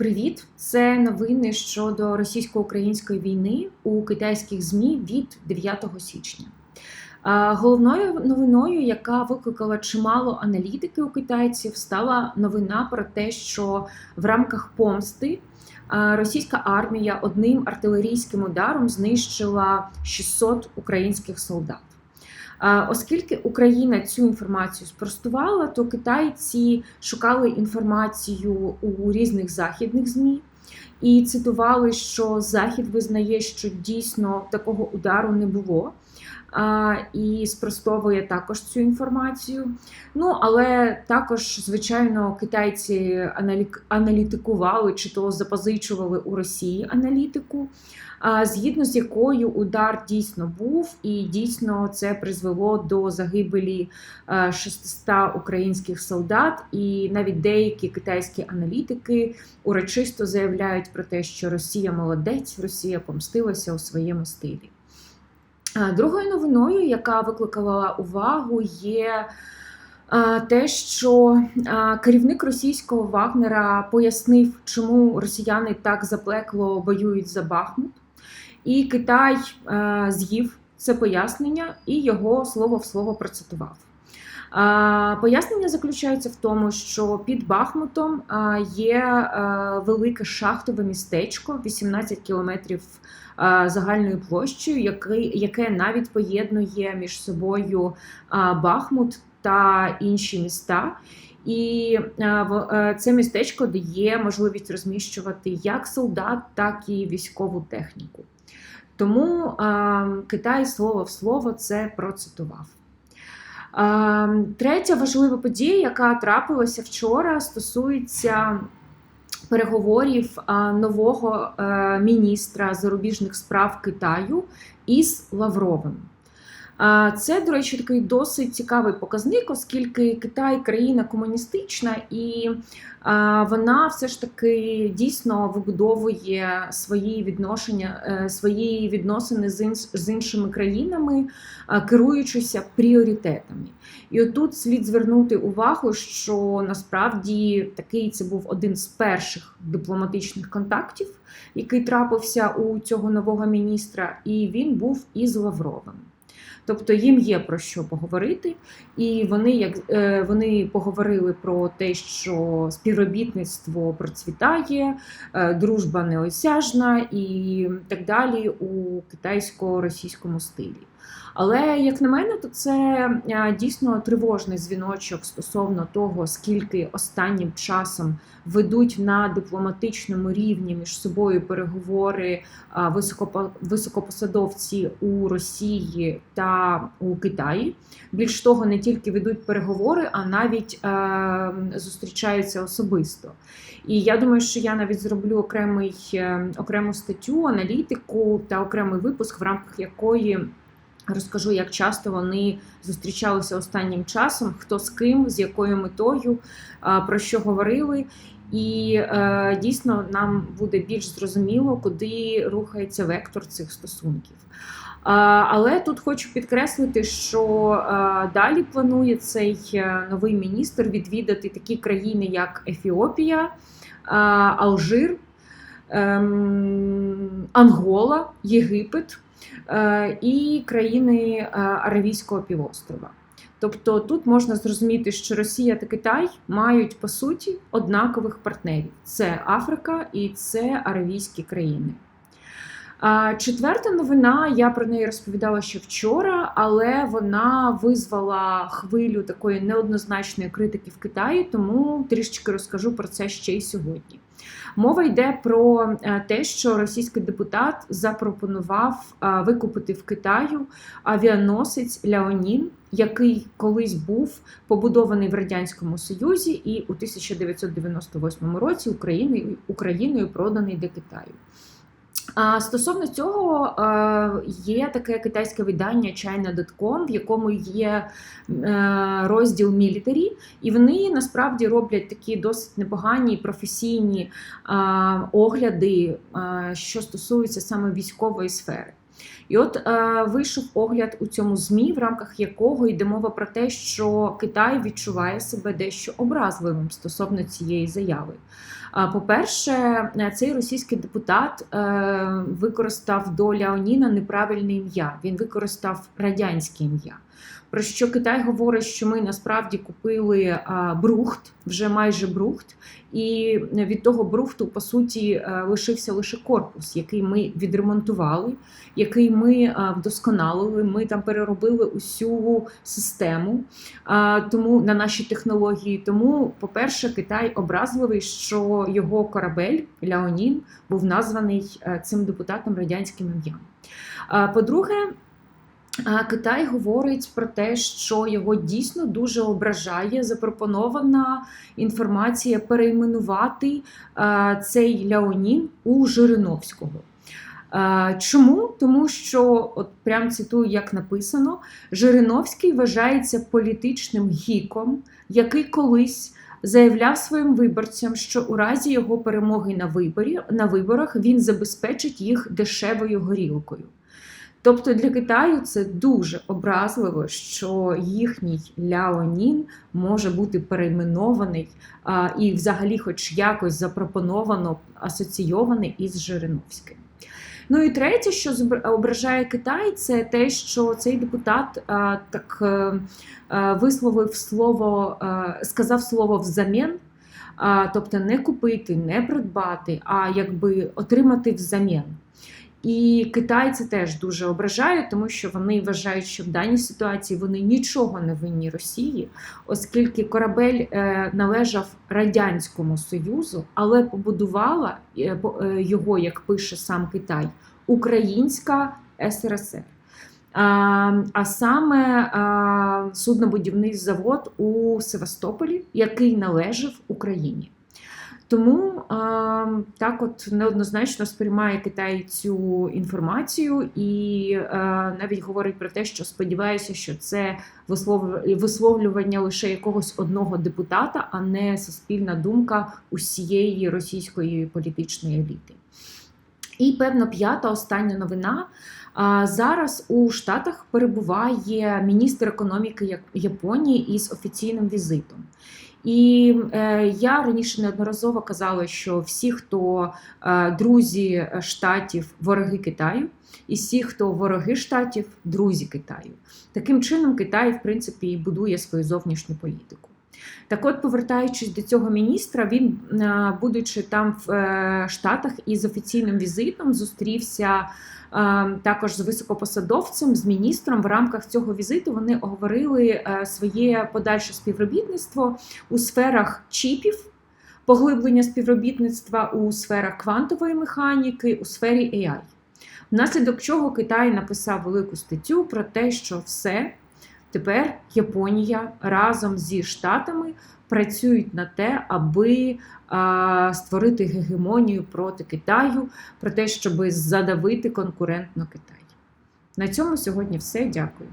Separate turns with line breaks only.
Привіт! Це новини щодо російсько-української війни у китайських ЗМІ від 9 січня. Головною новиною, яка викликала чимало аналітики у китайців, стала новина про те, що в рамках помсти російська армія одним артилерійським ударом знищила 600 українських солдат. Оскільки Україна цю інформацію спростувала, то китайці шукали інформацію у різних західних ЗМІ і цитували, що Захід визнає, що дійсно такого удару не було. І спростовує також цю інформацію. Ну, але також, звичайно, китайці аналітикували чи то запозичували у Росії аналітику, а, згідно з якою удар дійсно був, і дійсно це призвело до загибелі е, 600 українських солдат. І навіть деякі китайські аналітики урочисто заявляють про те, що Росія молодець, Росія помстилася у своєму стилі. Другою новиною, яка викликала увагу, є те, що керівник російського Вагнера пояснив, чому росіяни так заплекло воюють за Бахмут. І Китай з'їв це пояснення і його слово в слово процитував. Пояснення заключається в тому, що під Бахмутом є велике шахтове містечко, 18 кілометрів загальною площею, яке, яке навіть поєднує між собою е, Бахмут та інші міста. І е, е, це містечко дає можливість розміщувати як солдат, так і військову техніку. Тому е, Китай слово в слово це процитував. Е, Третя важлива подія, яка трапилася вчора, стосується переговорів нового е, міністра зарубіжних справ Китаю із Лавровим. Це, до речі, такий досить цікавий показник, оскільки Китай країна комуністична, і вона все ж таки дійсно вибудовує свої відношення, е, свої відносини з іншими країнами, е, керуючися пріоритетами. І отут слід звернути увагу, що насправді такий це був один з перших дипломатичних контактів, який трапився у цього нового міністра, і він був із Лавровим. Тобто їм є про що поговорити, і вони як е, вони поговорили про те, що співробітництво процвітає, е, дружба неосяжна і так далі у китайсько-російському стилі. Але як на мене, то це дійсно тривожний дзвіночок стосовно того, скільки останнім часом ведуть на дипломатичному рівні між собою переговори високопосадовці у Росії та у Китаї. Більш того, не тільки ведуть переговори, а навіть зустрічаються особисто. І я думаю, що я навіть зроблю окремий, е, окрему статтю, аналітику та окремий випуск, в рамках якої. Розкажу, як часто вони зустрічалися останнім часом, хто з ким, з якою метою, про що говорили. І е, дійсно нам буде більш зрозуміло, куди рухається вектор цих стосунків. Але тут хочу підкреслити, що е, далі планує цей е, новий міністр відвідати такі країни, як Ефіопія, е, Алжир, ем, Ангола, Єгипет е, і країни е, Аравійського півострова. Тобто тут можна зрозуміти, що Росія та Китай мають по суті однакових партнерів: це Африка і це Аравійські країни. Четверта новина, я про неї розповідала ще вчора, але вона визвала хвилю такої неоднозначної критики в Китаї, тому трішечки розкажу про це ще й сьогодні. Мова йде про е, те, що російський депутат запропонував е, викупити в Китаю авіаносець Ляонін, який колись був побудований в радянському Союзі, і у 1998 році Україною проданий до Китаю. Стосовно цього е, є таке китайське видання China.com, в якому є е, розділ мілітарі, і вони насправді роблять такі досить непогані професійні е, огляди, що стосуються саме військової сфери. І от е, вийшов огляд у цьому змі, в рамках якого йде мова про те, що Китай відчуває себе дещо образливим стосовно цієї заяви. По-перше, е, цей російський депутат е, використав до Ляоніна неправильне ім'я. Він використав радянське ім'я. Про що Китай говорить, що ми насправді купили а, брухт, вже майже брухт, і від того брухту, по суті, е, лишився лише корпус, який ми відремонтували, який ми вдосконалили. Ми там переробили усю систему тому на наші технології. Тому, по-перше, Китай образливий, що його корабель Ляонін був названий е, цим депутатом радянським ім'ям. По-друге, Китай говорить про те, що його дійсно дуже ображає запропонована інформація перейменувати цей Ляонін у Жириновського. Чому? Тому що, от прям цитую, як написано, Жириновський вважається політичним гіком, який колись заявляв своїм виборцям, що у разі його перемоги на виборі на виборах він забезпечить їх дешевою горілкою. Тобто для Китаю це дуже образливо, що їхній Ляонін може бути перейменований а, і, взагалі, хоч якось запропоновано асоційований із Жириновським. Ну і третє, що ображає Китай, це те, що цей депутат так е, е, висловив слово, е, сказав слово взамін. Тобто не купити, не придбати, а якби отримати взамін. І Китай це теж дуже ображає, тому що вони вважають, що в даній ситуації вони нічого не винні Росії, оскільки корабель е, належав Радянському Союзу, але побудувала е, е, його, як пише сам Китай, Українська СРСР. А, саме суднобудівний завод у Севастополі, який належав Україні. Тому а, так от неоднозначно сприймає Китай цю інформацію і а, навіть говорить про те, що сподіваюся, що це вислов- висловлювання лише якогось одного депутата, а не суспільна думка усієї російської політичної еліти. І певно, п'ята остання новина. Зараз у Штатах перебуває міністр економіки Японії із офіційним візитом. І е, я раніше неодноразово казала, що всі, хто е, друзі штатів, вороги Китаю, і всі, хто вороги штатів, друзі Китаю. Таким чином, Китай, в принципі, і будує свою зовнішню політику. Так от, повертаючись до цього міністра, він, е, будучи там в е, Штатах із офіційним візитом, зустрівся також з високопосадовцем, з міністром. В рамках цього візиту вони оговорили е, своє подальше співробітництво у сферах чіпів, поглиблення співробітництва у сферах квантової механіки, у сфері AI. Внаслідок чого Китай написав велику статтю про те, що все тепер Японія разом зі Штатами працюють на те, аби а, створити гегемонію проти Китаю, про те, щоб задавити конкурентно Китай. На цьому сьогодні все. Дякую.